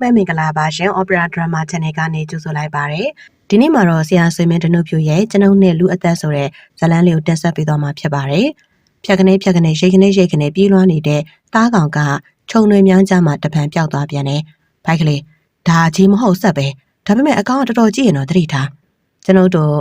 မှန်မင်္ဂလာပါရှင် Opera Drama Channel ကနေကြိုဆိုလိုက်ပါရစေ။ဒီနေ့မှာတော့ဆရာဆွေမင်းတနုဖြူရဲ့ကျွန်ုပ်နဲ့လူအသက်ဆိုတဲ့ဇာတ်လမ်းလေးကိုတက်ဆက်ပေးသွားမှာဖြစ်ပါတယ်။ဖြတ်ကနေဖြတ်ကနေရိတ်ကနေရိတ်ကနေပြေးလွှားနေတဲ့တားကောင်ကခြုံတွေမြန်းကြမှာတပံပျောက်သွားပြန်တယ်။ဘိုက်ကလေးဒါကြီးမဟုတ်ဆက်ပဲ။ဒါပေမဲ့အကောင်ကတော်တော်ကြည့်ရင်တော့သတိထား။ကျွန်ုပ်တို့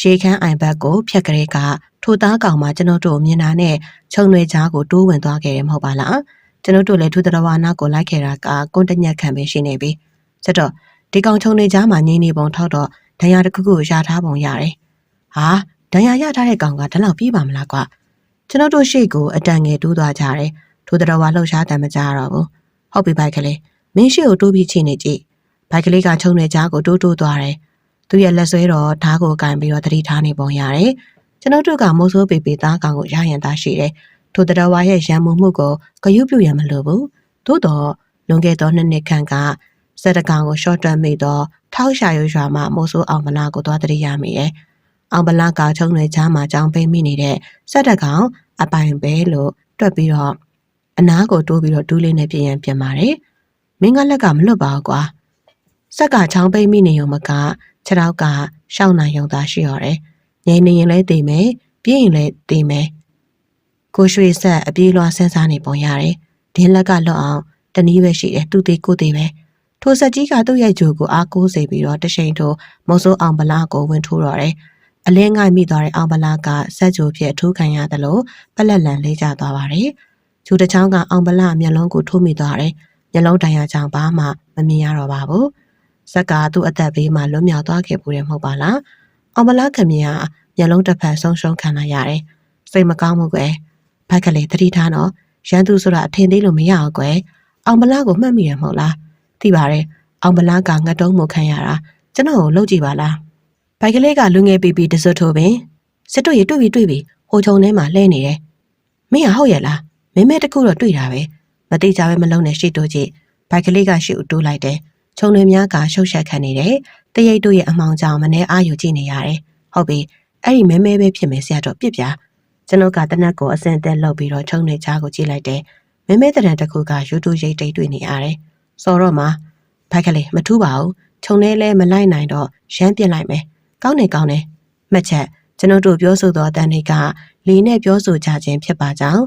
ရှေးခန်းအိုင်ဘတ်ကိုဖြတ်ကလေးကထိုသားကောင်မှကျွန်ုပ်တို့မြင်တာနဲ့ခြုံတွေကြားကိုတိုးဝင်သွားခဲ့တယ်မဟုတ်ပါလား။ ကျွန်ုပ်တို့လည်းဒုသရဝါနာကိုလိုက်ခဲ့တာကကွန်တညက်ခံပဲရှိနေပြီ။ဆက်တော့ဒီကောင်ခြုံတွေကြားမှာငင်းနေပုံထောက်တော့ဒဏ်ရာတစ်ခုခုရထားပုံရတယ်။ဟာဒဏ်ရာရထားတဲ့ကောင်ကဒီလောက်ပြီးပါမလားကွာ။ကျွန်ုပ်တို့ရှေ့ကိုအတန်ငယ်တိုးသွားကြတယ်။ဒုသရဝါလှုပ်ရှားတယ်မကြတော့ဘူး။ဟုတ်ပြီဘိုက်ကလေးမင်းရှေ့ကိုတိုးပြီးချိန်နေကြည့်။ဘိုက်ကလေးကခြုံတွေကြားကိုတိုးတိုးသွားတယ်။သူရဲ့လက်ဆွဲတော့ဓားကိုကင်ပြီးတော့တတိထားနေပုံရတယ်။ကျွန်ုပ်တို့ကမိုးဆိုးပေပေသားကောင်ကိုရရန်သားရှိတယ်။ ထိုတရဝါရဲ့ရံမှုမှုကိုဂယုပြုရန်မလိုဘူး။သို့တော့လွန်ခဲ့သောနှစ်နှစ်ခန့်ကစက်တကောင်ကိုရှော့တွတ်မိတော့ထောက်ရှာရွရွာမှမိုးဆိုးအောင်မလားကိုသွားတရိရမိတယ်။အောင်ပလားကချုံတွေချားမှာကြောင်ပိတ်မိနေတဲ့စက်တကောင်အပိုင်ပဲလို့တွက်ပြီးတော့အနားကိုတိုးပြီးတော့ဒူးလေးနဲ့ပြင်ရန်ပြင်ပါတယ်။မင်းကလက်ကမလွတ်ပါဘူးကွာ။စက်ကချောင်းပိတ်မိနေုံမကခြေထောက်ကရှောင်းနိုင်ုံသာရှိရတယ်။ငိမ့်နေရင်လည်းတည်မယ်ပြင်းရင်လည်းတည်မယ်။ ကိုရွှေဆက်အပြေးလွှားဆန်းစားနေပုံရတယ်။ဒင်းလက်ကလွတ်အောင်တနည်းပဲရှိတယ်သူသေးကိုသေးပဲ။ထိုဆက်ကြီးကသူ့ရဲ့ဂျိုကိုအားကိုးစေပြီးတော့တရှိန်ထိုမုံစိုးအောင်ပလားကိုဝင်ထိုးတော့တယ်။အလင်းငိုက်မိသွားတဲ့အောင်ပလားကဆက်ဂျိုဖြစ်ထိုးခံရတယ်လို့ပလက်လန်လေးကျသွားပါတယ်။ဂျိုတစ်ချောင်းကအောင်ပလားမျက်လုံးကိုထိုးမိသွားတယ်။မျက်လုံးတန်ရာကြောင့်ဘာမှမမြင်ရတော့ပါဘူး။ဇက်ကသူ့အသက်ဘေးမှာလွတ်မြောက်သွားခဲ့ပူတယ်မဟုတ်ပါလား။အောင်ပလားခင်ဗျာမျက်လုံးတစ်ဖက်ဆုံးရှုံးခံလိုက်ရတယ်။စိတ်မကောင်းဘူးကွယ်။ ဘက်ကလေးသတိထားနော်။ရန်သူဆိုတာအထင်သေးလို့မရအောင်ကွယ်။အောင်ပလားကိုမှတ်မိရမဟုတ်လား။သိပါတယ်။အောင်ပလားကငတ်တုံးမှုခံရတာကျွန်တော်ကိုလှုပ်ကြည့်ပါလား။ဘိုက်ကလေးကလူငယ်ပီပီတစွတ်ထိုးပင်စစ်တို့ရတွေ့ပြီတွေ့ပြီဟိုချုံထဲမှာလဲနေတယ်။မင်းကဟုတ်ရဲ့လား။မင်းမဲတခုတော့တွေ့တာပဲ။မတိကြပဲမလုံးနဲ့ရှေ့တိုးကြည့်။ဘိုက်ကလေးကရှေ့တိုးလိုက်တယ်။ခြုံတွေများကရှုပ်ရှက်ခံနေတယ်။တရိတ်တို့ရဲ့အမောင်ကြောင့်မနေအားယူကြည့်နေရတယ်။ဟုတ်ပြီ။အဲ့ဒီမဲမဲပဲဖြစ်မယ်ဆရာတော်ပြစ်ပြ။ ကျွန်ုပ်ကတနက်ကိုအစင်တက်လောက်ပြီးတော့ခြုံတွေကြားကိုကြည့်လိုက်တယ်။မဲမဲတရံတစ်ခုကယူတူရိတ်တိတ်တွေ့နေရတယ်။စော်တော့မှဘိုက်ကလေးမထူးပါဘူး။ခြုံထဲလဲမလိုက်နိုင်တော့ရမ်းပြစ်လိုက်မယ်။ကောင်းနေကောင်းနေ။မှတ်ချက်ကျွန်ုပ်တို့ပြောဆိုသောအတန်တွေကလီနဲ့ပြောဆိုကြခြင်းဖြစ်ပါကြောင်း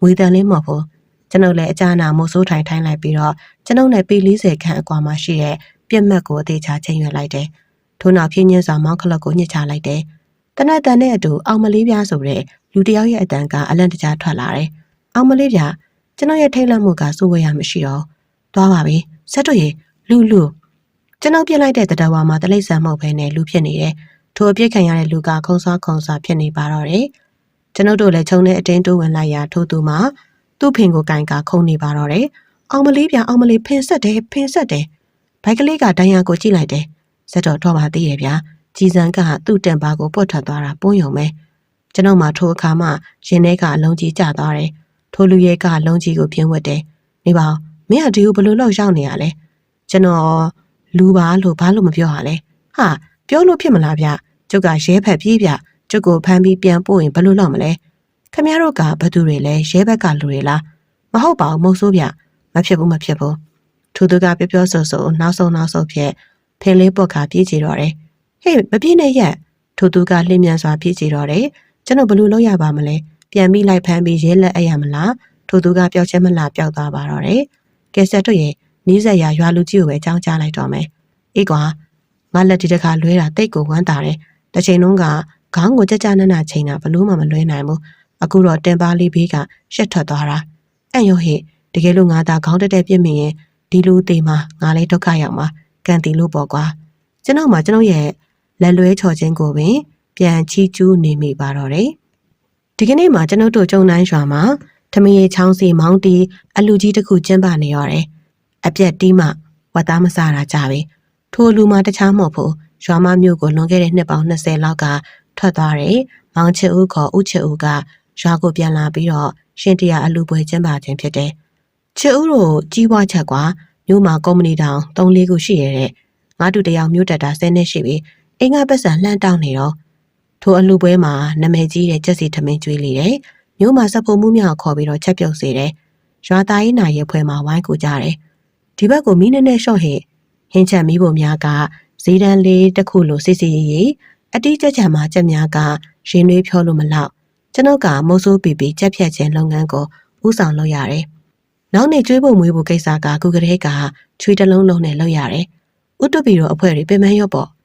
ငွေတန်လေးမဟုတ်ဘူး။ကျွန်ုပ်လည်းအကြနာမို့ဆိုးထိုင်ထိုင်းလိုက်ပြီးတော့ကျွန်ုပ်နဲ့ပေ40ခန့်အကွာမှာရှိတဲ့ပြက်မှတ်ကိုအသေးချာချိန်ရွက်လိုက်တယ်။ထို့နောက်ဖြင်းညင်းစွာမောင်းခလတ်ကိုညှစ်ချလိုက်တယ်။ တနတ်တန်နဲ့အတူအောင်မလေးပြားဆိုတဲ့လူတစ်ယောက်ရဲ့အတန်ကအလန့်တကြားထွက်လာတယ်။အောင်မလေးပြားကျွန်တော်ရဲ့ထိတ်လန့်မှုကစိုးဝေးရမရှိတော့သွားပါပြီ။ဆက်တို့ရေလူလူကျွန်ုပ်ပြစ်လိုက်တဲ့တတဝါမှာတလိษံမဟုတ်ဘဲနဲ့လူဖြစ်နေတယ်။ထိုအပြစ်ခံရတဲ့လူကခုံစားခုံစားဖြစ်နေပါတော့တယ်။ကျွန်ုပ်တို့လည်းခြုံတဲ့အတင်းတိုးဝင်လိုက်ရာထို့သူမှာသူ့ဖင်ကိုကင်ကခုံနေပါတော့တယ်။အောင်မလေးပြအောင်မလေးဖင်ဆက်တယ်ဖင်ဆက်တယ်။ဘိုက်ကလေးကဒိုင်ယာကိုကြည့်လိုက်တယ်။ဆက်တော့တော့ပါသေးရဲ့ဗျာ။ ကြည်စံကသူ့တန်ပါကိုပွတ်ထွက်သွားတာပွန်းယုံပဲ။ကျွန်ုပ်မှထိုအခါမှရင်ထဲကအလုံးကြီးကျသွားတယ်။ထိုလူရဲကအလုံးကြီးကိုပြင်းဝတ်တယ်။နေပါဦးမင်းကဒီကိုဘယ်လိုလောက်ရောက်နေရလဲ။ကျွန်တော်လူပါလို့ဘာလို့မပြောရလဲ။ဟာပြောလို့ဖြစ်မလားဗျ။ကျုပ်ကရဲဖက်ပြေးဗျ။ကျုပ်ကိုဖမ်းပြီးပြန်ပို့ရင်ဘယ်လိုလုပ်မလဲ။ခမရတို့ကဘသူတွေလဲရဲဘက်ကလူတွေလား။မဟုတ်ပါဘူးမဟုတ်ဆိုးဗျ။မဖြစ်ဘူးမဖြစ်ဘူး။သူတို့ကပြောပြောဆိုဆိုနောက်ဆုံးနောက်ဆုံးဖြစ်ဖင်လေးပုတ်ခါပြေးကြည့်တော့တယ်။ ဟေးမပြေးနဲ့ရက်ထိုသူကလင်းမြန်စွာပြေးကြည့်တော့တယ်။ကျွန်တော်ဘယ်လိုလုပ်ရပါမလဲ။ပြန်ပြီးလိုက်ဖမ်းပြီးရဲလက်အပ်ရမလား။ထိုသူကပျောက်ချက်မလားပျောက်သွားပါတော့တယ်။ကဲဆက်တို့ရဲ့နီးစက်ရရွာလူကြီးကိုပဲအကြောင်းကြားလိုက်တော့မယ်။အေးကွာငါလက်ဒီတစ်ခါလွဲတာတိတ်ကိုဝမ်းတာတယ်။တစ်ချိန်လုံးကခေါင်းကိုကြကြနနချိန်တာဘလို့မှမလွဲနိုင်ဘူး။အခုတော့တင်ပါလေးဘေးကရှက်ထွက်သွားတာ။အဲ့ရောဟေ့တကယ်လို့ငါသာခေါင်းတက်တက်ပြစ်မိရင်ဒီလူသေးမှာငါလည်းဒုက္ခရောက်မှာကန်တီလို့ပေါ့ကွာ။ကျွန်တော်မှကျွန်တော်ရဲ့ လက်လွဲချော်ခြင်းကိုပင် ပြန်ချီကျူးနေမိပါတော့တယ်။ဒီကနေ့မှကျွန်တော်တို့ကြုံတိုင်းရွာမှာထမရေချောင်းစီမောင်းတီအလူကြီးတစ်ခုကျင်းပနေရတယ်။အပြက်တီးမှဝတ်သားမစားတာကြပြီ။ထိုလူမှတခြားမဟုတ်ဘူး။ရွာမမျိုးကိုလွန်ခဲ့တဲ့နှစ်ပေါင်း20လောက်ကထွက်သွားတယ်။မောင်ချစ်ဦးခေါ်ဦးချစ်ဦးကရွာကိုပြန်လာပြီးတော့ရှင်တရားအလူပွဲကျင်းပခြင်းဖြစ်တယ်။ချစ်ဦးတို့ကြီးပွားချက်ကွာမြို့မှာကုမ္ပဏီတောင်3-4ခုရှိရတဲ့ငါတို့တယောက်မြို့တက်တာ10နှစ်ရှိပြီ။ အင်္ဂါပတ်စံလှမ်းတောင်းနေတော့ထိုအလူပွဲမှာနာမည်ကြီးတဲ့ကျက်စီထမင်းကျွေးလေတယ်။မြို့မှာစပ်ဖို့မှုမြောက်ခေါ်ပြီးတော့ချက်ပြုတ်စေတယ်။ရွာသားရေးနာရဲဖွဲမှာဝိုင်းကူကြတယ်။တဒီဘက်ကိုမီးနဲ့နဲ့ရှော့ဟဲ့ဟင်းချက်မီးပုံများကဈေးတန်းလေးတစ်ခုလိုစစ်စစ်ရေးရေးအတိကျကျမှကြက်များကရင်နှွေးဖြောလို့မလောက်ကျွန်ုပ်ကမိုးဆိုးပီပီကြက်ဖြတ်ခြင်းလုပ်ငန်းကိုဥဆောင်လုပ်ရတယ်။နောက်နေ့ကျွေးဖို့မွေးဖို့ကိစ္စကကုကလေးကချွေးတစ်လုံးလုံးနဲ့လုပ်ရတယ်။ဥတုပီတို့အဖွဲ့တွေပင်မရော့ပေါ့။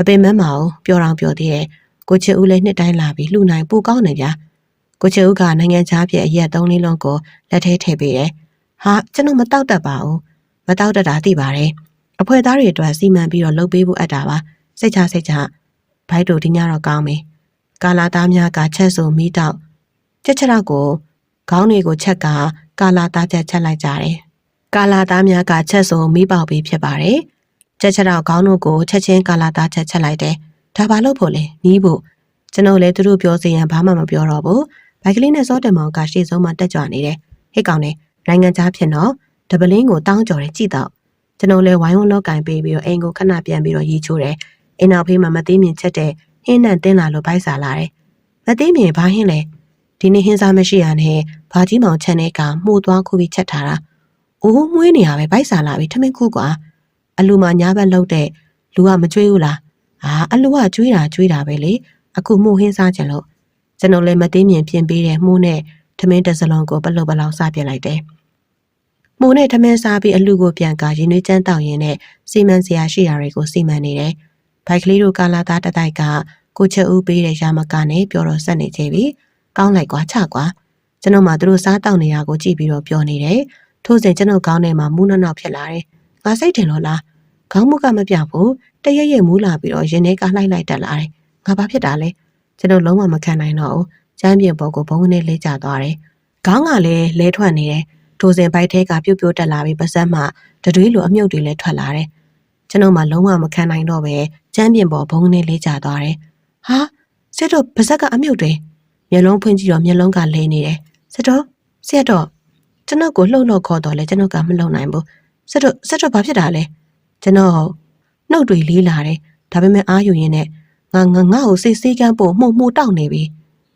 မပင်မမအောင်ပျော်တော်ပျော်သေးတယ်။ကိုချစ်ဦးလည်းနှစ်တိုင်းလာပြီးလှူနိုင်ပိုကောင်းနေဗျာ။ကိုချစ်ဦးကနိုင်ငံခြားပြည်အရက်သုံးလေးလုံးကိုလက်ထဲထည့်ပေးတယ်။ဟာကျွန်တော်မတောက်တတ်ပါဘူး။မတောက်တတ်တာသိပါတယ်။အဖွဲသားတွေအတွက်စီမံပြီးတော့လုပ်ပေးဖို့အပ်တာပါ။စိတ်ချစိတ်ချဘိုက်တို့ဒီညတော့ကောင်းပြီ။ကာလာသားများကချက်ဆိုမိတော့ချက်ချက်တော့ကိုခေါင်းတွေကိုချက်ကကာလာသားချက်ချက်လိုက်ကြတယ်။ကာလာသားများကချက်ဆိုမိပေါက်ပြီးဖြစ်ပါတယ်။ ချက်ချက်တော့ခေါင်းတို့ကိုချက်ချင်းကာလာသားချက်ချက်လိုက်တယ်။ဒါဘာလို့ဖို့လဲနီးဖို့ကျွန်တော်လည်းသူတို့ပြောစီရင်ဘာမှမပြောတော့ဘူး။ဘိုက်ကလေးနဲ့စောတယ်မောင်ကရှေ့ဆုံးမှာတက်ကြွနေတယ်။ဟိတ်ကောင်နဲ့နိုင်ငံခြားဖြစ်တော့ဒပလင်းကိုတောင်းကြော်တယ်ကြည့်တော့ကျွန်တော်လည်းဝိုင်းဝန်းလောက်ကင်ပေးပြီးတော့အိမ်ကိုခဏပြန်ပြီးတော့ရီချိုးတယ်။အိမ်နောက်ဖေးမှာမသိမြင်ချက်တဲ့ဟင်းနဲ့တင်းလာလို့ဗိုက်စာလာတယ်။မသိမြင်ဘာဟင်းလဲဒီနေ့ဟင်းစားမရှိရနဲ့ဘာကြီးမောင်ချန်တဲ့ကမှုတ်သွားခုပြီးချက်ထားတာ။အိုးမွေးနေရပဲဗိုက်စာလာပြီထမင်းခုကွာ။ အလူမညာဘက်လှုပ်တဲ့လူကမကြွေးဘူးလား။အာအလူကကြွေးတာကြွေးတာပဲလေ။အခုမှုဟင်းစားချင်လို့ကျွန်တော်လည်းမသိမြင်ပြင်ပေးတဲ့မှုနဲ့ထမင်းတစ်စလုံးကိုပလုတ်ပလောက်စပြစ်လိုက်တယ်။မိုးနဲ့ထမင်းစားပြီးအလူကိုပြန်ကရင်နှွေးချမ်းတောက်ရင်နဲ့စီမံစရာရှိတာတွေကိုစီမံနေတယ်။ဘိုက်ကလေးတို့ကာလာသားတတိုက်ကကိုချက်ဦးပေးတဲ့ရာမကနဲ့ပြောတော့ဆက်နေကြပြီ။ကောင်းလိုက်ကွာချကွာ။ကျွန်တော်မှသူတို့စားတောက်နေတာကိုကြည့်ပြီးတော့ပြောနေတယ်။ထို့စဉ်ကျွန်တော်ကောင်းထဲမှာမူးနှောက်နှောက်ဖြစ်လာတယ်။ငါစိတ်တင်လို့လား။ ခေါင်းမုကမပြဘူး။တရက်ရက်မူးလာပြီးတော့ရင်ထဲကလှိုက်လိုက်တက်လာတယ်။ငါဘာဖြစ်တာလဲ။ကျွန်တော်လုံးဝမခံနိုင်တော့ဘူး။ကျမ်းပြင်ပေါ်ကိုဘုံနဲ့လဲကျသွားတယ်။ခေါင်းကလည်းလဲထွက်နေတယ်။ထိုစဉ်ဘိုက်ထဲကပြုတ်ပြုတ်တက်လာပြီးပါစက်မှတတွေးလိုအမြုပ်တွေလည်းထွက်လာတယ်။ကျွန်တော်မှလုံးဝမခံနိုင်တော့ပဲကျမ်းပြင်ပေါ်ဘုံနဲ့လဲကျသွားတယ်။ဟာစစ်တော့ပါစက်ကအမြုပ်တွေမျက်လုံးဖွင့်ကြည့်တော့မျက်လုံးကလဲနေတယ်။စစ်တော့စစ်တော့ကျွန်တော်ကိုလှုပ်လှုပ်ခေါ်တော့လဲကျွန်တော်ကမလှုပ်နိုင်ဘူး။စစ်တော့စစ်တော့ဘာဖြစ်တာလဲ။ ကျွန်တော်နှုတ်တွေလေးလာတယ်။ဒါပေမဲ့အားယူရင်းနဲ့ငါငါငါ့ကိုစိတ်စည်းကမ်းပို့မှုမှုတောက်နေပြီ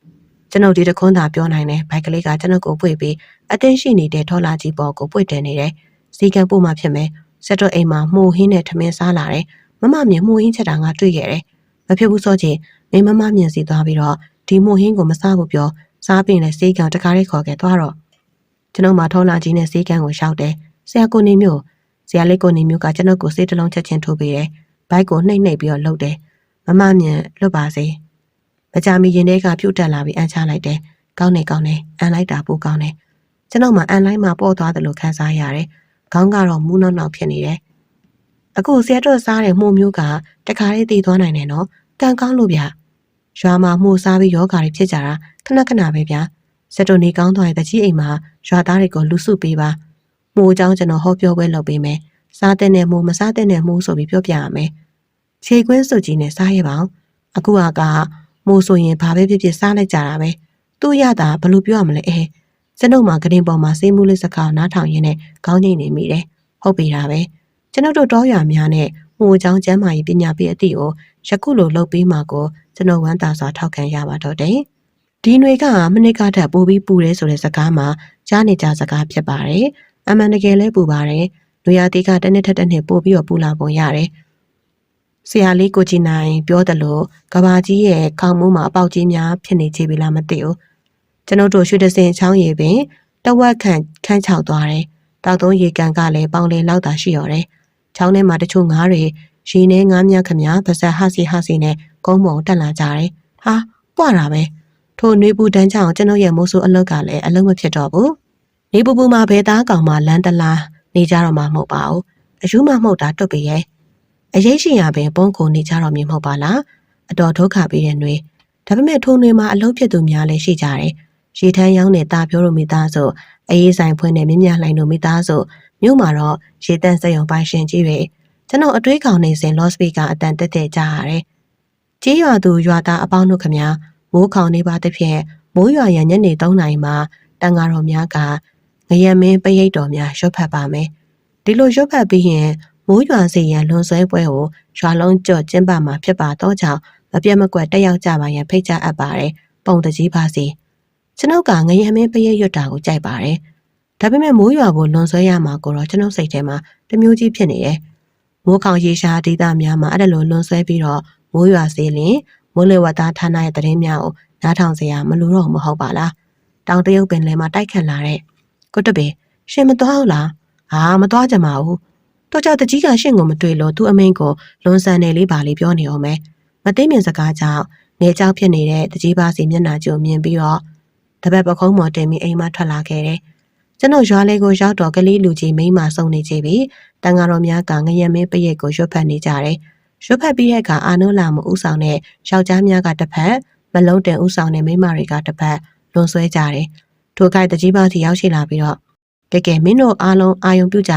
။ကျွန်တော်ဒီတခွန်းသာပြောနိုင်တယ်။ဘိုက်ကလေးကကျွန်တော်ကိုပွေပြီးအတင်းရှိနေတဲ့ထော်လာကြီးပေါ်ကိုပွေတင်နေတယ်။စီကံပို့မှဖြစ်မယ်။ဆက်တော့အိမ်မှာမှုဟင်းနဲ့ထမင်းစားလာတယ်။မမမြင်မှုဟင်းချက်တာငါတွေ့ခဲ့တယ်။မဖြစ်ဘူးဆိုချင်မိမမမြင်စီသွားပြီးတော့ဒီမှုဟင်းကိုမစားဘူးပြောစားပင်နဲ့စေးကံတကားလေးခေါ်ခဲ့သွားတော့ကျွန်တော်မှထောလာကြီးနဲ့စေးကံကိုရှောက်တယ်ဆရာကိုနေမျိုး ဆရာလေးကိုနေမျိုးကကျွန်တော်ကိုစေးတစ်လုံးချက်ချင်းထိုးပေးတယ်ဘိုက်ကိုနှိမ့်နှိမ့်ပြီးတော့လှုပ်တယ်မမမြင်လွတ်ပါစေမကြမီရင်ထဲကပြုတ်တက်လာပြီးအန်ချလိုက်တယ်ကောင်းနေကောင်းနေအန်လိုက်တာပိုကောင်းတယ်ကျွန်တော်မှအန်လိုက်မှပေါ့သွားတယ်လို့ခံစားရတယ်ခေါင်းကတော့မူးနောက်နောက်ဖြစ်နေတယ်အခုဆရာတို့စားတဲ့မှုမျိုးကတခါလေးတည်သွားနိုင်တယ်နော်ကံကောင်းလို့ဗျရွာမှာမှုစားပြီးယောဂါတွေဖြစ်ကြတာခဏခဏပဲဗျာစက်တုန်နေကောင်းသွားတဲ့တကြီးအိမ်မှာရွာသားတွေကိုလူစုပေးပါ မှုအကြောင်းကျွန်တော်ဟောပြောပွဲလုပ်ပေးမယ်စားတဲ့နဲ့မှုမစားတဲ့နဲ့မှုဆိုပြီးပြောပြရမယ်ခြေကွင်းစုကြီးနဲ့စားရပါအောင်အခုကမိုးဆိုရင်ဘာပဲဖြစ်ဖြစ်စားလိုက်ကြတာပဲသူ့ရတာဘလို့ပြောရမလဲအဲစနုပ်မှာကရင်ပေါ်မှာစေးမှုလေးစကားနားထောင်ရင်းနဲ့ခေါင်းငိမ့်နေမိတယ်ဟုတ်ပြီဒါပဲကျွန်တော်တို့တောရွာများနဲ့မှုအကြောင်းကျမ်းမာရေးပညာပေးအသည့်ကိုယခုလိုလုပ်ပေးမှာကိုကျွန်တော်ဝမ်းသာစွာထောက်ခံရပါတော့တယ်ဒီຫນွေကမနစ်ကထပ်ပိုးပြီးပူတယ်ဆိုတဲ့စကားမှာကြားနေကြစကားဖြစ်ပါတယ် အမှန်တကယ်လဲပူပါတယ်လူရသေးကတစ်နှစ်ထက်တစ်နှစ်ပို့ပြီးတော့ပူလာပုံရတယ်ဆရာလေးကိုကြည်နိုင်ပြောတယ်လို့ကဘာကြီးရဲ့ခေါင်းမိုးမှာအပေါက်ကြီးများဖြစ်နေချေပြီလားမသိဘူးကျွန်ုပ်တို့ရွှေတစင်ချောင်းရည်ပင်တဝက်ခန့်ခန်းချောက်သွားတယ်တောက်သုံးရေကန်ကလည်းပေါင်လေလောက်တာရှိရတယ်ချောင်းထဲမှာတချို့ငါးတွေရေနဲ့ငါးမြခမပါဇက်ဟစီဟစီနဲ့ကုန်းပုံတက်လာကြတယ်ဟာပွားတာပဲထိုနှွေးပူတန်းချောင်းကျွန်ုပ်ရဲ့မိုးဆူအလုတ်ကလည်းအလုံးမဖြစ်တော့ဘူး နေပူပူမှာဘဲသားကောင်မှလန်းတလားနေကြတော့မှမဟုတ်ပါဘူးအယူမမှုတ်တာတွတ်ပြီရဲ့အရေးရှိရပင်ပုံကိုနေကြတော့မြင်မဟုတ်ပါလားအတော်ဒုက္ခပေးတဲ့နှွေဒါပေမဲ့ထိုနှွေမှာအလုံးဖြစ်သူများလည်းရှိကြတယ်ရေထမ်းရောင်းတဲ့တာပြောလို့မိသားစုအေးဆိုင်ဖွင့်တဲ့မြမြလှိုင်တို့မိသားစုမြို့မှာတော့ရေတန့်စက်ရုံပိုင်ရှင်ကြီးတွေကျွန်တော်အတွေးခေါင်နေစဉ်လော့စပီကာအတန်တက်တက်ကြားရတယ်ကြေးရွာသူရွာသားအပေါင်းတို့ခမမိုးခေါင်နေပါတဲ့ဖြင့်မိုးရွာရညနေ3နာရီမှာတန်ဃာတော်များက ငရမင်းပရိတ်တော်များရွတ်ဖတ်ပါမယ်ဒီလိုရွတ်ဖတ်ပြီးရင်မိုးရွာစီရန်လွန်ဆွဲပွဲကိုရွာလုံးကြော့ကျင်းပမှာဖြစ်ပါတော့ကြောင့်မပြတ်မကွက်တက်ရောက်ကြပါရန်ဖိတ်ကြားအပ်ပါတယ်ပုံတကြီးပါစီကျွန်ုပ်ကငရမင်းပရိတ်ရွတ်တာကိုကြိုက်ပါတယ်ဒါပေမဲ့မိုးရွာဖို့လွန်ဆွဲရမှာကိုတော့ကျွန်ုပ်စိတ်ထဲမှာတစ်မျိုးကြီးဖြစ်နေတယ်မိုးခေါင်ရေရှားဒေသများမှာအဲ့ဒါလိုလွန်ဆွဲပြီးတော့မိုးရွာစေလင်မိုးလေဝသဌာနရဲ့သတင်းများကိုနားထောင်စရာမလိုတော့မဟုတ်ပါလားတောင်တရုတ်ပင်လယ်မှာတိုက်ခတ်လာတဲ့ ကိုတပင်ရှင်မသွားဘူးလားဟာမသွားကြပါဘူးတော့ကြတကြီးကရှင့်ကိုမတွေ့လို့သူ့အမိန်ကိုလွန်ဆန်နေလေးပါလေးပြောနေအောင်မယ်မသိမြင်စကားကြောင့်နေကြောက်ဖြစ်နေတဲ့တကြီးပါစီမျက်နှာကြိုမြင်ပြီးတော့တပတ်ပခုံးမော်တင်ပြီးအိမ်မထွက်လာခဲ့တယ်ကျွန်တော်ရွာလေးကိုရောက်တော့ကလေးလူကြီးမိန်းမဆုံနေကြပြီတန်ဃာတော်များကငရဲမင်းပရိတ်ကိုရွတ်ဖတ်နေကြတယ်ရွတ်ဖတ်ပြီးတဲ့အခါအာနုလာမဥဆောင်တဲ့ယောက်ျားများကတစ်ဖက်မလုံးတင်ဥဆောင်တဲ့မိန်းမတွေကတစ်ဖက်လွန်ဆွဲကြတယ် ထိုခိုက်တကြီးပါစီရောက်ရှိလာပြီးတော့ကဲကဲမင်းတို့အားလုံးအာယုံပြုကြ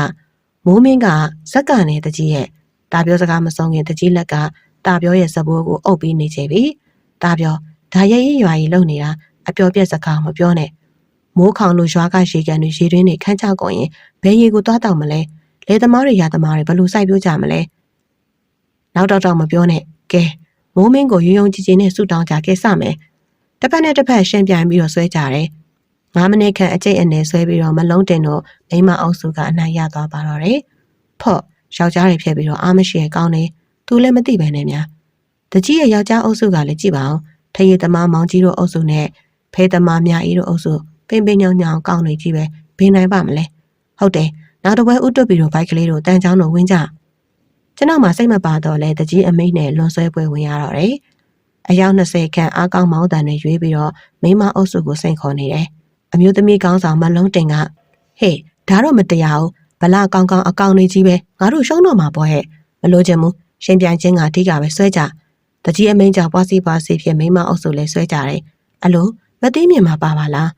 မိုးမင်းကဇက်ကနေတကြီးရဲ့တာပြောစကားမဆုံးခင်တကြီးလက်ကတာပြောရဲ့စပိုးကိုအုပ်ပြီးနေချေပြီတာပြောဒါရဲရရွာကြီးလုံနေတာအပြောပြက်စကားမပြောနဲ့မိုးခေါင်လို့ရွာကရေကန်တွေရေတွင်းတွေခန်းချကုန်ရင်ဘယ်ရေကိုသွားတောက်မလဲလေသမားတွေရသမားတွေဘယ်လိုစိုက်ပျိုးကြမလဲနောက်တော့တော့မပြောနဲ့ကဲမိုးမင်းကိုရုံရုံကြည်ကြည်နဲ့ဆူတောင်းကြကဲစမယ်တစ်ဖက်နဲ့တစ်ဖက်ရှင်းပြိုင်ပြီးတော့ဆွဲကြတယ် 9မိနစ်ခန့်အကျိတ်အနေဆွဲပြီးတော့မလုံးတင်တော့မိမအုပ်စုကအနိုင်ရသွားပါတော့တယ်ဖော့ယောက်ျားတွေဖြစ်ပြီးတော့အားမရှိရဲ့ကောင်းနေသူလည်းမသိပဲနဲ့များတကြီးရဲ့ယောက်ျားအုပ်စုကလည်းကြည့်ပါအောင်ထရေသမားမောင်ကြီးတို့အုပ်စုနဲ့ဖေးသမားမြအီတို့အုပ်စုပင်ပင်ညောင်ညောင်ကောင်းနေကြီးပဲဘင်းနိုင်ပါမလဲဟုတ်တယ်နောက်တစ်ပွဲဥတွတ်ပြီးတော့ဘိုက်ကလေးတို့တန်ချောင်းတို့ဝင်ကြကျွန်တော်မှစိတ်မပါတော့လဲတကြီးအမိတ်နဲ့လွန်ဆွဲပွဲဝင်ရတော့တယ်အယောက်20ခန့်အားကောင်းမောင်းတန်နဲ့ရွေးပြီးတော့မိမအုပ်စုကိုစိန်ခေါ်နေတယ် အမျိုးသမီးကောင်းဆောင်မလုံးတင်ကဟေ့ဒါတော့မတရားဘူးဗလာကောင်းကောင်းအကောင်လေးကြီးပဲငါတို့ရှုံးတော့မှာပေါ့ဟဲ့မလို့ချင်ဘူးရှင်ပြိုင်ချင်းကအဓိကပဲဆွဲကြတကြီးအမိန်ကြောင့်ပွားစီပွားစီဖြစ်မိမအုပ်စုလဲဆွဲကြတယ်အလိုမသိမြင်မှာပါပါလား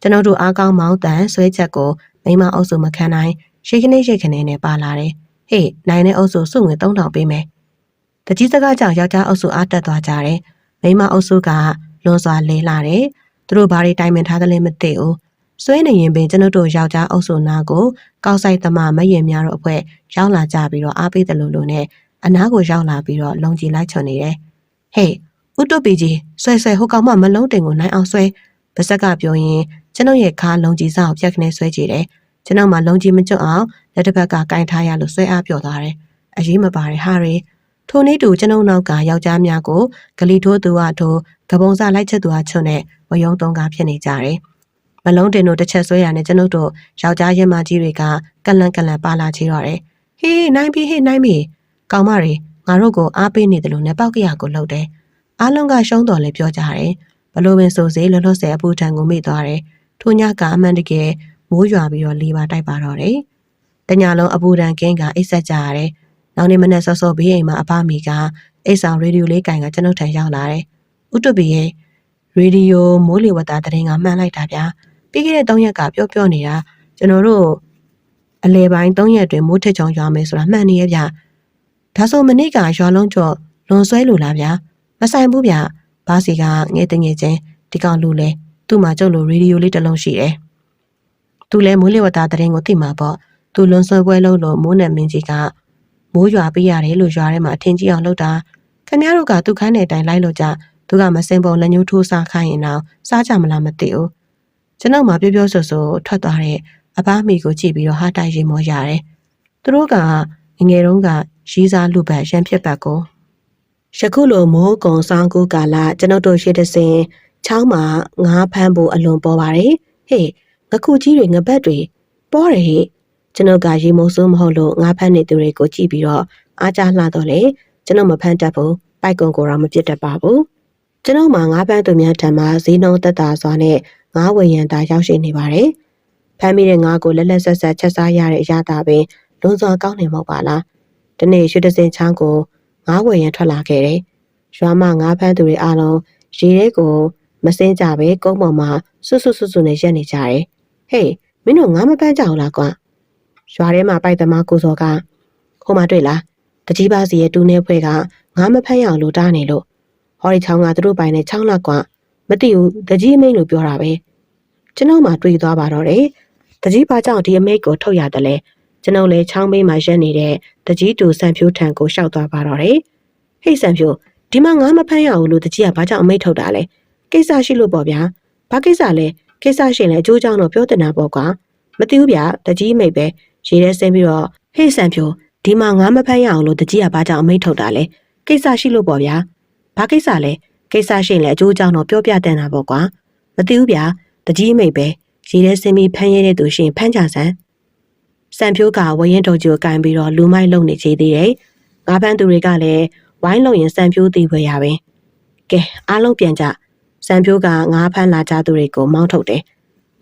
ကျွန်တော်တို့အားကောင်းမောင်းတန်ဆွဲချက်ကိုမိမအုပ်စုမခံနိုင်ရှိခနေရှိခနေနဲ့ပါလာတယ်ဟေ့နိုင်တဲ့အုပ်စုစုငွေ3000ပေးမယ်တကြီးစကားကြောင့်ယောက်ျားအုပ်စုအားတက်သွားကြတယ်မိမအုပ်စုကလွန်စွာလဲလာတယ် သူတို့ဘာတွေတိုင်ပင်ထားသလဲမသိဘူးဆွဲနေရင်ပင်ကျွန်တော်တို့ယောက်ျားအုပ်စုနာကိုကောက်ဆိုင်သမားမရင်များတို့အဖွဲ့ရောက်လာကြပြီးတော့အားပေးတယ်လို့လို့နဲ့အနားကိုရောက်လာပြီးတော့လုံကြီးလိုက်ချွန်နေတယ်ဟေးဥတုပီကြီးဆွဲဆွဲဟိုကောင်မမလုံးတင်ကိုနိုင်အောင်ဆွဲပါဇက်ကပြောရင်ကျွန်တော်ရဲ့ခါလုံကြီးစားကိုပြက်ခနဲ့ဆွဲကြည့်တယ်ကျွန်တော်မှလုံကြီးမကျွတ်အောင်လက်တစ်ဖက်ကကင်ထားရလို့ဆွဲအားပြော့သွားတယ်အရေးမပါတဲ့ဟာတွေ ထိုနည်းတူကျွန်ုပ်နောက်ကယောက်ျားများကိုဂလီထိုးသူအထိုးကပုံစလိုက်ချက်သူအချွတ်နဲ့ဝယုံသုံးကားဖြစ်နေကြတယ်မလုံးတင်တို့တစ်ချက်ဆွဲရနဲ့ကျွန်ုပ်တို့ယောက်ျားရင်မကြီးတွေကကလန်ကလန်ပါလာချေတော့တယ်ဟေးနိုင်ပြီဟေးနိုင်ပြီကောင်မတွေငါတို့ကိုအားပေးနေတယ်လို့နဲ့ပောက်ကရကိုလှုပ်တယ်အားလုံးကရှုံးတော်လဲပြောကြတယ်ဘလို့ပင်ဆိုစေလွတ်လွတ်ဆဲအပူထံကိုမိသွားတယ်ထိုညကအမှန်တကယ်မိုးရွာပြီးတော့လေပါတိုက်ပါတော့တယ်တညာလုံးအပူဒဏ်ကင်းကအိတ်ဆက်ကြရတယ် နောက်နေ့မနေ့စောစောဘေးအိမ်မှာအဖမီကအိတ်ဆောင်ရေဒီယိုလေးကင်ကကျွန်ုပ်ထံရောက်လာတယ်ဥတုပီရဲ့ရေဒီယိုမိုးလေဝသသတင်းကမှန်လိုက်တာဗျာပြီးခဲ့တဲ့၃ရက်ကပြောပြောနေတာကျွန်တော်တို့အလဲပိုင်း၃ရက်တွင်မိုးထစ်ချောင်းရွာမယ်ဆိုတာမှန်နေရဲ့ဗျဒါဆိုမနေ့ကရွာလုံးကျော်လွန်ဆွဲလို့လားဗျာမဆိုင်ဘူးဗျဘာစီကငဲတငယ်ချင်းဒီကောင်လူလဲသူ့မှာကျုပ်လိုရေဒီယိုလေးတစ်လုံးရှိတယ်သူလဲမိုးလေဝသသတင်းကိုသိမှာပေါ့သူလွန်ဆွဲပွဲလုံးလို့မိုးနယ်မင်းကြီးက မိုးရွာပေးရတယ်လို့ရွာထဲမှာအထင်ကြီးအောင်လုပ်တာခင်ဗျားတို့ကသူ့ခိုင်းတဲ့အတိုင်းလိုက်လို့ကြသူကမစင်ပုံလက်ညှိုးထိုးစားခိုင်းရင်တော့စားကြမလားမသိဘူးကျွန်ုပ်မှပြောပြောဆိုဆိုထွက်သွားတဲ့အဘမိကိုကြည့်ပြီးတော့ဟာတိုက်ရင်မောရတယ်သူတို့ကငငယ်တုန်းကရီးစားလူပတ်ရန်ဖြစ်ပတ်ကိုယခုလိုမိုးကုံဆောင်ကူကာလကျွန်ုပ်တို့ရှိတဲ့စင်ချောင်းမှာငါးဖမ်းဖို့အလွန်ပေါ်ပါတယ်ဟေးငခုကြီးတွေငပတ်တွေပေါ်တယ်ဟေ့ ကျွန်ုပ်ကရေမုံစိုးမဟုတ်လို့ငါးဖမ်းနေသူတွေကိုကြည့်ပြီးတော့အားကြလှတော့လေကျွန်ုပ်မဖမ်းတတ်ဘူးပိုက်ကုံကိုတော့မပြစ်တတ်ပါဘူးကျွန်ုပ်မှာငါးဖမ်းသူများထံမှာဈေးနှုန်းသက်သာစွာနဲ့ငါးဝယ်ရန်သာရောက်ရှိနေပါတယ်ဖမ်းမိတဲ့ငါးကိုလက်လက်ဆက်ဆက်ချက်စားရတဲ့အရာသာပင်လွန်စွာကောင်းနေမဟုတ်ပါလားဒီနေ့ရွှေတစင်ချောင်းကိုငါးဝယ်ရန်ထွက်လာခဲ့တယ်ရွာမှာငါးဖမ်းသူတွေအားလုံးရေထဲကိုမစင်းကြပဲကုန်းပေါ်မှာဆွဆွဆွဆွနဲ့ရက်နေကြတယ်ဟေးမင်းတို့ငါးမဖမ်းကြအောင်လားကွာ ရွာထဲမှာပိုက်သမားကိုစောကဟိုမှာတွေ့လားတကြီးပါစီရဲ့တူနေဖွဲ့ကငါးမဖမ်းရအောင်လို့တားနေလို့ဟောဒီချောင်းကသူတို့ပိုင်နဲ့ချောင်းလောက်ကွာမသိဘူးတကြီးအမိန်လို့ပြောတာပဲကျွန်တော်မှတွေ့သွားပါတော့တယ်တကြီးပါကြောင့်ဒီအမိတ်ကိုထုတ်ရတယ်လဲကျွန်ုပ်လည်းချောင်းဘေးမှာရက်နေတဲ့တကြီးတူဆန်ဖြိုးထံကိုရှောက်သွားပါတော့တယ်ဟိတ်ဆန်ဖြိုးဒီမှာငါမဖမ်းရဘူးလို့တကြီးကဘာကြောင့်အမိတ်ထုတ်တာလဲကိစ္စရှိလို့ပေါ့ဗျာဘာကိစ္စလဲကိစ္စရှင်လဲအကျိုးကြောင့်တော့ပြောတင်တာပေါ့ကွာမသိဘူးဗျတကြီးအမိတ်ပဲ ရေထဲဆင်းပြီးတော့ဟေ့ဆန်ဖြိုဒီမှာငါမဖမ်းရအောင်လို့တကြီးကဘာကြောင့်အမိတ်ထုတ်တာလဲကိစ္စရှိလို့ပေါ့ဗျာဘာကိစ္စလဲကိစ္စရှိရင်လည်းအကျိုးအကြောင်းတော့ပြောပြတဲ့တာပေါ့ကွာမသိဘူးဗျာတကြီးအမိတ်ပဲရေထဲဆင်းပြီးဖမ်းရတဲ့သူရှိရင်ဖမ်းကြစမ်းစံဖြိုးကဝရင်ထုတ်ကြီးကိုကင်ပြီးတော့လူမိုက်လုံနေချေသေးတယ်ငါဖမ်းသူတွေကလည်းဝိုင်းလုံရင်စံဖြိုးတည်ဖွယ်ရပဲကဲအားလုံးပြန်ကြစံဖြိုးကငါဖမ်းလာကြသူတွေကိုမောင်းထုတ်တယ်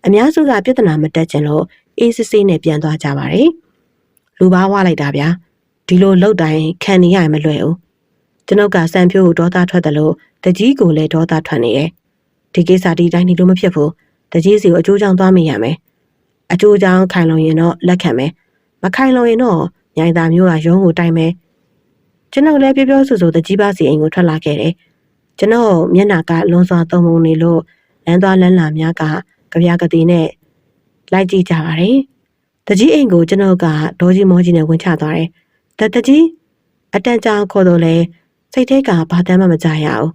အများစုကပြဿနာမတက်ချင်လို့ အေးစစ်စစ်နဲ့ပြန်သွားကြပါတယ်လူဘာဝလိုက်တာဗျာဒီလိုလှုပ်တိုင်းခံနေရရင်မလွယ်ဘူးကျွန်ုပ်ကစံဖြိုးကိုဒေါသထွက်တယ်လို့တကြီးကိုလည်းဒေါသထွက်နေရဲ့ဒီကိစ္စဒီတိုင်းဒီလိုမဖြစ်ဘူးတကြီးစီကိုအကျိုးကြောင့်သွားမိရမယ်အကျိုးကြောင့်ခိုင်လုံရင်တော့လက်ခံမယ်မခိုင်လုံရင်တော့ညိုင်သာမျိုးကရုံးကိုတိုင်မယ်ကျွန်ုပ်လည်းပြောပြောဆိုဆိုတကြီးပါစီအိမ်ကိုထွက်လာခဲ့တယ်ကျွန်တော်မျက်နှာကလွန်စွာသုံးပုံနေလို့လမ်းသွားလမ်းလာများကကြပြာကတိနဲ့ လိုက်ကြည့်ကြပါတယ်တကြီးအိမ်ကိုကျွန်တော်ကဒေါ်ကြီးမောကြီးနဲ့ဝင်ချသွားတယ်တတကြီးအတန်ကြာခေါ်တော့လဲစိတ်ထဲကဘာတမ်းမှမကြရအောင်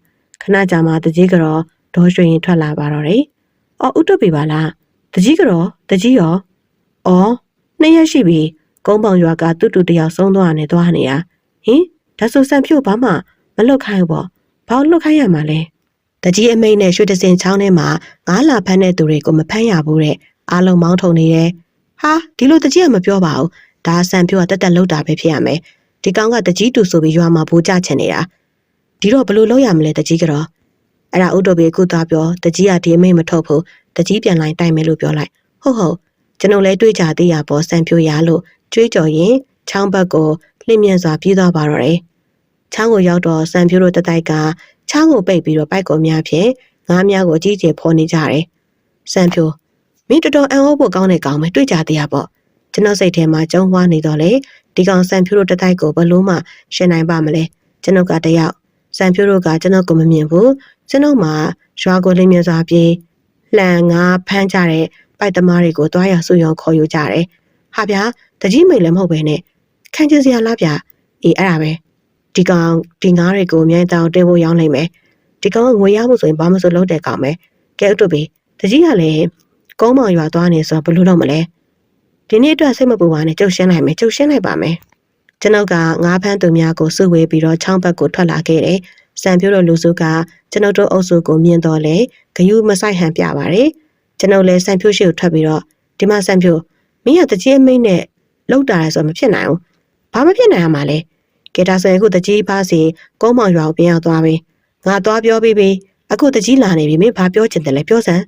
ခဏကြာမှတကြီးကတော့ဒေါ်ရွှေရင်ထွက်လာပါတော့တယ်။အော်ဥတုပေပါလား။တကြီးကတော့တကြီးရော။အော်နှစ်ရက်ရှိပြီ။ကုန်းပေါင်ရွာကတူတူတယောက်ဆုံးသွားနေသွားနေရ။ဟင်ဒါဆိုဆန်ဖြို့ဘာမှမလွတ်ခိုင်းဘူးပေါ့။ဘာလို့လွတ်ခိုင်းရမှာလဲ။တကြီးအမိတ်နဲ့ရွှေတစင်ချောင်းထဲမှာငါးလာဖမ်းတဲ့သူတွေကိုမဖမ်းရဘူးတဲ့။ အားလုံးမောင်းထုံနေတယ်။ဟာဒီလိုတကြီးကမပြောပါဘူး။ဒါဆန်ဖြို့ကတက်တက်လောက်တာပဲဖြစ်ရမယ်။ဒီကောင်ကတကြီးတူဆိုပြီးရွာမှာဘူကြချင်နေတာ။ဒီတော့ဘယ်လိုလုပ်ရမလဲတကြီးကတော့အဲ့ဒါဥတုဘေကုသွားပြောတကြီးကဒီအမိတ်မထုတ်ဘူးတကြီးပြန်လိုက်တိုင်မယ်လို့ပြောလိုက်ဟုတ်ဟုတ်ကျွန်ုပ်လည်းတွေးကြသေးရပေါ်စံပြိုရလို့ကြွေးကြော်ရင်ချောင်းဘက်ကိုလှင့်မြန်စွာပြေးသွားပါတော့တယ်ချောင်းကိုရောက်တော့စံပြိုတို့တတိုက်ကချောင်းကိုပိတ်ပြီးတော့ပိုက်ကောများဖြင့်ငါးများကိုအကြီးကျယ်ဖော်နေကြတယ်စံပြို မင်းတော်တော်အံ့ဩဖို့ကောင်းတဲ့ကောင်ပဲတွေးကြသေးရပေါ့ကျွန်တော်စိတ်ထဲမှာကြုံဝါနေတော့လေဒီကောင်စံပြိုတို့တတိုက်ကိုဘလို့မှရှင်းနိုင်ပါမလဲကျွန်ုပ်ကတယောက်စံပြိုတို့ကကျွန်တော်ကိုမမြင်ဘူးကျွန်ုပ်မှာရွာကိုလင်းမြစွာပြေးလှန်ငါဖမ်းကြတဲ့ပိုက်သမားတွေကိုတွားရဆူရောခေါ်ယူကြတယ်။ဟာဗျာတကြီးမိန်လည်းမဟုတ်ပဲနဲ့ခံချင်စရာလားဗျာအေးအဲ့ဒါပဲဒီကောင်ဒီငါးတွေကိုအမြိုင်တောင်တင်ဖို့ရောင်းလိုက်မယ်ဒီကောင်ကငွေရမှုဆိုရင်ဘာမှမဆိုလုပ်တဲ့ကောင်ပဲကဲဥတုပြီတကြီးကလည်း ကုန်းမောင်ရွာသွားနေဆိုတော့ဘယ်လိုလုပ်မလဲဒီနေ့အတွက်စိတ်မပူပါနဲ့ကြုတ်ရှင်းလိုက်မယ်ကြုတ်ရှင်းလိုက်ပါမယ်ကျွန်ုပ်ကငါးဖမ်းသူများကိုစုဝေးပြီးတော့ချောင်းဘက်ကိုထွက်လာခဲ့တယ်စံပြိုးတော်လူစုကကျွန်ုပ်တို့အုပ်စုကိုမြင်တော့လေဂယုမဆိုင်ဟန်ပြပါတယ်ကျွန်ုပ်လည်းစံပြိုးရှိကိုထွက်ပြီးတော့ဒီမှာစံပြိုးမင်းကတကြီးအမိတ်နဲ့လောက်တာလဲဆိုတော့မဖြစ်နိုင်ဘူးဘာမဖြစ်နိုင်ရမှာလဲကဲဒါဆိုရင်အခုတကြီးပါစီကုန်းမောင်ရွာကိုပြန်ရောက်သွားပြီငါသွားပြောပြီးပြီအခုတကြီးလာနေပြီမင်းဘာပြောချင်တယ်လဲပြောစမ်း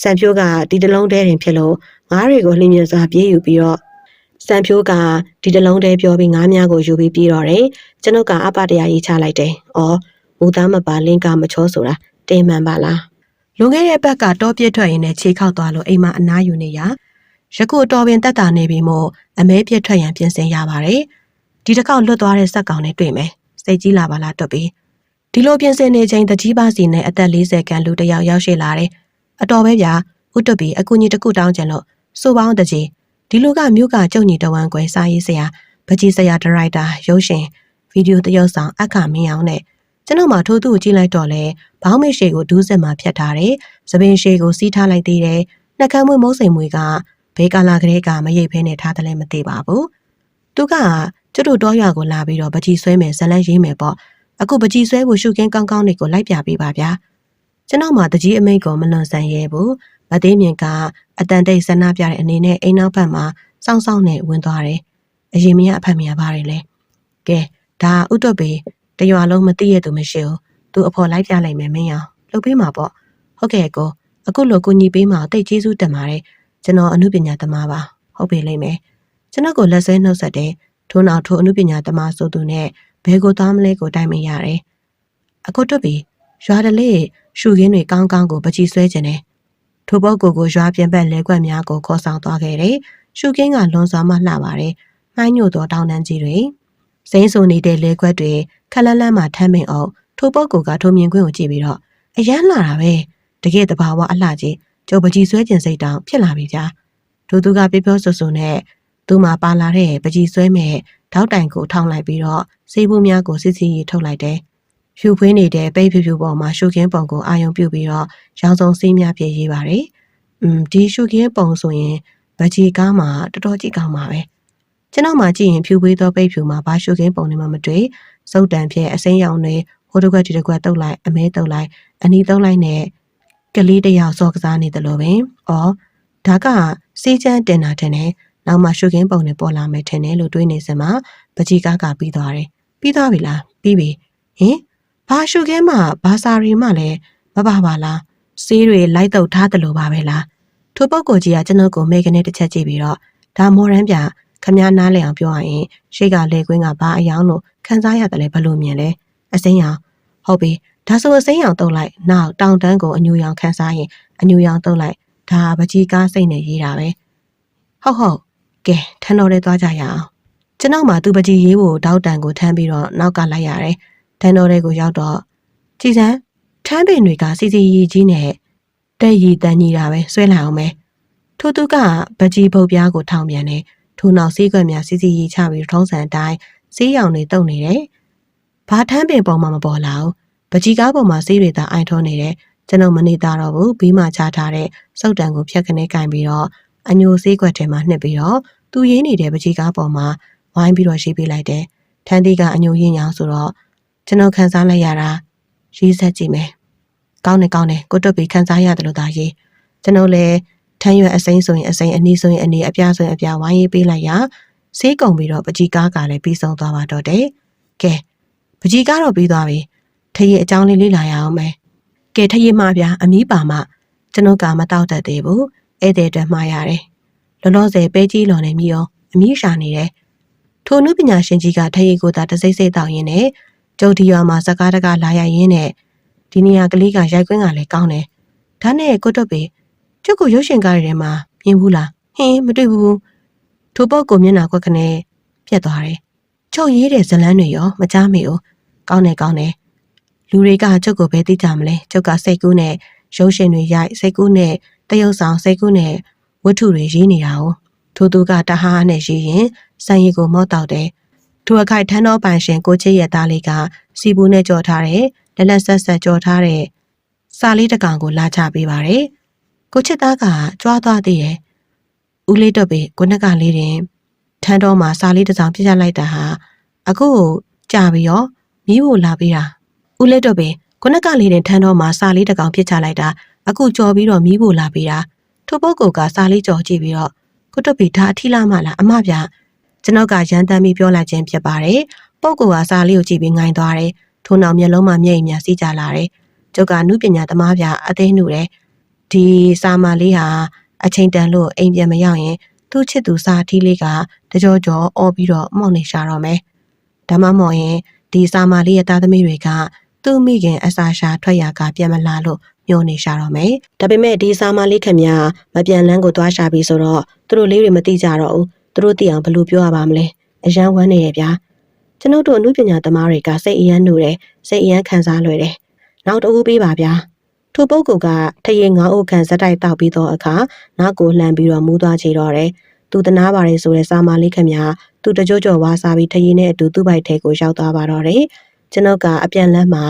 စံဖြိုးကဒီတလုံးတဲတင်ဖြစ်လို့ငါးတွေကိုလှိမ့်မြစွာပြေးယူပြီးတော့စံဖြိုးကဒီတလုံးတဲပြောပြီးငါးများကိုယူပြီးပြီးတော့တယ်ကျွန်ုပ်ကအပတရားရေးချလိုက်တယ်။အော်မူသားမပါလင်းကမချောဆိုတာတင်မှန်ပါလား။လွန်ခဲ့တဲ့ဘက်ကတောပြစ်ထွက်ရင်လည်းခြေခောက်သွားလို့အိမ်မှာအနားယူနေရယခုတော်ပင်တက်တာနေပြီမို့အမဲပြစ်ထွက်ရန်ပြင်ဆင်ရပါတယ်။ဒီတစ်ခေါက်လွတ်သွားတဲ့စက်ကောင်နဲ့တွေ့မယ်။စိတ်ကြီးလာပါလားတွတ်ပြီးဒီလိုပြင်ဆင်နေချိန်တကြီးပါစီနဲ့အသက်40ခန့်လူတစ်ယောက်ရောက်ရှိလာတယ်။ အတော်ပဲဗျာဥတွတ်ပြီးအကူကြီးတစ်ခုတောင်းကြလို့စိုးပေါင်းတကြီးဒီလူကမြို့ကကြုံညီတဝမ်းကွယ်စာရေးဆရာပကြီးဆရာဒါရိုက်တာရုပ်ရှင်ဗီဒီယိုတရုပ်ဆောင်အခမင်းအောင်နဲ့ကျွန်တော်မှထိုးသူ့ကိုကြည့်လိုက်တော့လဲဘောင်းမေရှေကိုဒူးစက်မှာဖြတ်ထားတယ်။သပင်ရှေကိုစီးထားလိုက်သေးတယ်။နှကမ်းမွေးမုံစိမ်မွေကဘေးကာလာကလေးကမရိပ်ဖဲနဲ့ထားတယ်လည်းမသိပါဘူး။သူကကျွတ်တို့တောရွာကိုလာပြီးတော့ပကြီးဆွဲမယ်ဇလန်းရေးမယ်ပေါ့။အခုပကြီးဆွဲဖို့ရှုခင်းကောင်းကောင်းတွေကိုလိုက်ပြပေးပါဗျာ။ ကျွန်တော်မှတကြီးအမိတ်ကိုမလွန်ဆန်ရဲဘူး။မသေးမြင်ကအတန်တိတ်ဆန္ဒပြတဲ့အနေနဲ့အိမ်နောက်ဘက်မှာစောင်းစောင်းနဲ့ဝင်သွားတယ်။အရင်မရအဖက်မရပါတယ်လေ။ကဲဒါဥတွတ်ပေတရွာလုံးမသိရသူမရှိဘူးသူအဖော်လိုက်ပြလိုက်မယ်မင်းအောင်လှုပ်ပေးမှာပေါ့ဟုတ်ကဲ့ကိုအခုလိုကိုညီပေးမှာတိတ်ကျေးဇူးတင်ပါတယ်ကျွန်တော်အမှုပညာသမားပါဟုတ်ပြီလိမ့်မယ်ကျွန်တော်ကိုလက်ဆွဲနှုတ်ဆက်တယ်ထို့နောက်ထိုအမှုပညာသမားဆိုသူနဲ့ဘဲကိုသားမလဲကိုတိုင်မရတယ်အခုတွတ်ပြီရွာတလေး ရှူခင်းတွေကောင်းကောင်းကိုပချီဆွဲခြင်းတယ်ထိုပုဂ္ဂိုလ်ကိုရွာပြင်ပက်လဲကွက်များကိုခေါ်ဆောင်သွားခဲ့တယ်ရှူခင်းကလွန်စွာမှလှပါတယ်။မှိုင်းညို့သောတောင်တန်းကြီးတွေစိမ့်ဆုံနေတဲ့လေခွက်တွေခက်လန်းလန်းမှထမ်းမင်အောင်ထိုပုဂ္ဂိုလ်ကထိုမြင်ကွင်းကိုကြည့်ပြီးတော့အယမ်းလာတာပဲတကယ်တဘာဝအလှကြီးကျုပ်ပကြီးဆွဲကျင်စိတ်တောင်ဖြစ်လာပြီဗျာထိုသူကပြပြောဆူဆူနဲ့သူမှပါလာတဲ့ပကြီးဆွဲမဲ့ထောက်တိုင်ကိုထောင်းလိုက်ပြီးတော့စေးဘူးများကိုစစ်စစ်ရီထုတ်လိုက်တယ် ဖြူဖွေးနေတဲ့ပိတ်ဖြူဖြူပေါ်မှာရှုခင်းပုံကိုအာယုံပြုတ်ပြီးတော့ရောင်စုံစေးများပြည့်ရေးပါတယ်။음ဒီရှုခင်းပုံဆိုရင်ဘကြီးကားမှာတော်တော်ကြီးကောင်းပါပဲကျွန်တော်မှကြည့်ရင်ဖြူပွေးသောပိတ်ဖြူမှာဘာရှုခင်းပုံတွေမှမတွေ့စုပ်တန်ဖြစ်အစိမ်းရောင်တွေဟိုတစ်ခွက်ဒီတစ်ခွက်တုတ်လိုက်အမဲတုတ်လိုက်အနီတုတ်လိုက်နဲ့ကလေးတစ်ယောက်စောကစားနေတယ်လို့ပင်။အော်ဒါကစီးချမ်းတင်တာတင်တယ်။နောက်မှရှုခင်းပုံတွေပေါ်လာမယ်ထင်တယ်လို့တွေးနေစမှာပကြီးကားကပြီးသွားတယ်။ပြီးသွားပြီလား။ပြီးပြီ။ဟင် ဘာရှုခင်းမှဘာစာရီမှလည်းမပါပါလား။ဆေးတွေလိုက်တော့ထားတယ်လို့ပါပဲလား။ထိုပုဂ္ဂိုလ်ကြီးကကျွန်တော်ကိုမေကနေတစ်ချက်ကြည့်ပြီးတော့ဒါမော်ရန်ပြခမည်းနားလည်အောင်ပြောရရင်ရှေ့ကလေကွင်းကဘာအယောင်လို့ခန်းစားရတယ်လဲဘယ်လိုမြင်လဲအစိမ်းရောင်ဟုတ်ပြီဒါဆိုအစိမ်းရောင်တုတ်လိုက်နောက်တောင်တန်းကိုအညူရောင်ခန်းစားရင်အညူရောင်တုတ်လိုက်ဒါပကြီးကားစိတ်နဲ့ရေးတာပဲဟုတ်ဟုတ်ကဲထန်းတော်လေးသွားကြရအောင်ကျွန်တော်မှသူပကြီးရေးဖို့တောက်တန်ကိုထမ်းပြီးတော့နောက်ကလိုက်ရတယ် ထန်းတော်လေးကိုရောက်တော့ကြည်စမ်းထမ်းပင်တွေကစီစီရီကြီးနဲ့တဲ့ရီတန်ကြီးတာပဲဆွဲလိုက်အောင်ပဲထို့သူကပကြီးပုတ်ပြားကိုထောင်ပြန်တယ်ထို့နောက်စီးကွက်များစီစီရီချပြီးထုံးစံအတိုင်းစီးရောင်တွေတုံနေတယ်ဘာထမ်းပင်ပေါ်မှာမပေါ်လာဘူးပကြီးကားပေါ်မှာဆေးတွေသာအိုင်ထုံးနေတယ်ကျွန်တော်မနေတာတော့ဘူးပြီးမှချထားတဲ့စုပ်တံကိုဖြတ်ခနဲကင်ပြီးတော့အညိုဆေးကွက်ထဲမှာနှစ်ပြီးတော့သူရင်းနေတဲ့ပကြီးကားပေါ်မှာဝိုင်းပြီးတော့ရေးပေးလိုက်တယ်ထန်းသီးကအညိုရင်းညောင်းဆိုတော့ ကျွန်တော်ခန်းစားလိုက်ရတာရေးဆက်ကြည့်မယ်ကောင်းတယ်ကောင်းတယ်ကိုတွတ်ပြီးခန်းစားရတယ်လို့သာရေးကျွန်တော်လည်းထမ်းရွက်အစိမ်းဆိုရင်အစိမ်းအနီးဆိုရင်အနီးအပြားဆိုရင်အပြားဝိုင်းရေးပေးလိုက်ရဆေးကုံပြီးတော့ပကြီးကားကလည်းပြီးဆုံးသွားပါတော့တယ်ကဲပကြီးကားတော့ပြီးသွားပြီထရေအကြောင်းလေးလေ့လာရအောင်မယ်ကဲထရေမှာဗျာအမီးပါမကျွန်တော်ကမတောက်တတ်သေးဘူးဧည့်သည်အတွက်မှားရတယ်လောလောဆယ်ပဲကြီးလော်နေမြည်အောင်အမီးရှာနေတယ်ထိုနုပညာရှင်ကြီးကထရေကိုသာတစိမ့်စိမ့်တောင်းရင်းနဲ့ ကျုပ်ဒီရွာမှာစကားတကားလာရရင်းနဲ့ဒီနေရာကလေးကရိုက်ကွင်းကလည်းကောင်းတယ်ဒါနဲ့ကိုတွတ်ပေကျုပ်ကိုရုပ်ရှင်ကားတွေထဲမှာမြင်ဘူးလားဟင်းမတွေ့ဘူးထိုပုတ်ကိုမျက်နှာကွက်ကနေပြက်သွားတယ်ချုပ်ရေးတဲ့ဇလန်းတွေရောမကြားမိဘူးကောင်းတယ်ကောင်းတယ်လူတွေကကျုပ်ကိုပဲသိကြမလဲကျုပ်ကစိတ်ကူးနဲ့ရုပ်ရှင်တွေရိုက်စိတ်ကူးနဲ့တရုပ်ဆောင်စိတ်ကူးနဲ့ဝတ္ထုတွေရေးနေတာ哦ထိုသူကတဟားနဲ့ရေးရင်စံရည်ကိုမော့တောက်တယ် ထိုအခိုက်ထန်းတော်ပိုင်ရှင်ကိုချစ်ရဲ့သားလေးကစီဘူးနဲ့ကြော်ထားတဲ့လက်လက်ဆက်ဆက်ကြော်ထားတဲ့စာလေးတစ်ကောင်ကိုလာချပေးပါတယ်ကိုချစ်သားကကြွားသွားသေးတယ်ဦးလေးတော့ပဲကိုနှက်ကလေးတင်ထန်းတော်မှာစာလေးတစ်စောင်ပြစ်ချလိုက်တာဟာအခုကြာပြီးရောမီးဖို့လာပေးတာဦးလေးတော့ပဲခုနကလေးတင်ထန်းတော်မှာစာလေးတစ်ကောင်ပြစ်ချလိုက်တာအခုကြော်ပြီးတော့မီးဖို့လာပေးတာထိုပုဂ္ဂိုလ်ကစာလေးကြော်ကြည့်ပြီးတော့ကိုတော့ပြီဒါအထီလာမှလားအမဗျ ကျွန်တော်ကရန်တမ်းပြီးပြောလိုက်ခြင်းဖြစ်ပါတယ်ပုဂ္ဂိုလ်ကစာလေးကိုကြည့်ပြီးငိုင်းသွားတယ်ထို့နောက်မျက်လုံးမှာမျက်ရည်များစီးကြလာတယ်ကျုပ်ကနုပညာသမားဗျအသေးနှုတယ်ဒီစာမလေးဟာအချိန်တန်လို့အိမ်ပြန်မရောက်ရင်သူ့ချစ်သူစာထီးလေးကတကြောကြောအော်ပြီးတော့မောက်နေရှာတော့မယ်ဒါမှမဟုတ်ရင်ဒီစာမလေးရဲ့သားသမီးတွေကသူ့မိခင်အစာရှာထွက်ရာကပြန်မလာလို့ညှို့နေရှာတော့မယ်ဒါပေမဲ့ဒီစာမလေးခင်ဗျာမပြန်လန်းကိုသွားရှာပြီးဆိုတော့သူတို့လေးတွေမသိကြတော့ဘူး သူတို့သိအောင်ဘယ်လိုပြောရပါမလဲအရန်ဝမ်းနေရဲ့ဗျာကျွန်ုပ်တို့အမှုပညာသမားတွေကစိတ်အယမ်းနှူတယ်စိတ်အယမ်းခံစားလွယ်တယ်နောက်တဦးပေးပါဗျာထိုပုဂ္ဂိုလ်ကထရေငေါအုတ်ခံဇက်တိုက်တောက်ပြီးတော့အခါနောက်ကိုလှမ်းပြီးတော့မူးသွားချေတော့တယ်သူတနာပါတယ်ဆိုတဲ့စာမလေးခင်ဗျာသူတကြွကြော်ဝါစားပြီးထရေနဲ့အတူသူ့ဘိုက်ထဲကိုရောက်သွားပါတော့တယ်ကျွန်ုပ်ကအပြန်လန်းမှာ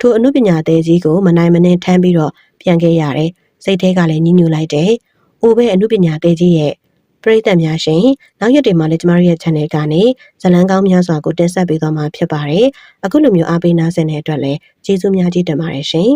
ထိုအမှုပညာသေးကြီးကိုမနိုင်မနှင်းထမ်းပြီးတော့ပြန်ခဲ့ရတယ်စိတ်ထဲကလည်းညှိညူလိုက်တယ်အိုဘဲအမှုပညာသေးကြီးရဲ့ ပရိသတ်များရှင်နောက်ရက်တွေမှာလည်းကျမတို့ရဲ့ channel ကနေဇလန်းကောင်းများစွာကိုတင်ဆက်ပေးသွားမှာဖြစ်ပါတယ်အခုလိုမျိုးအားပေးနားဆင်တဲ့အတွက်လည်းကျေးဇူးများကြီးတင်ပါတယ်ရှင်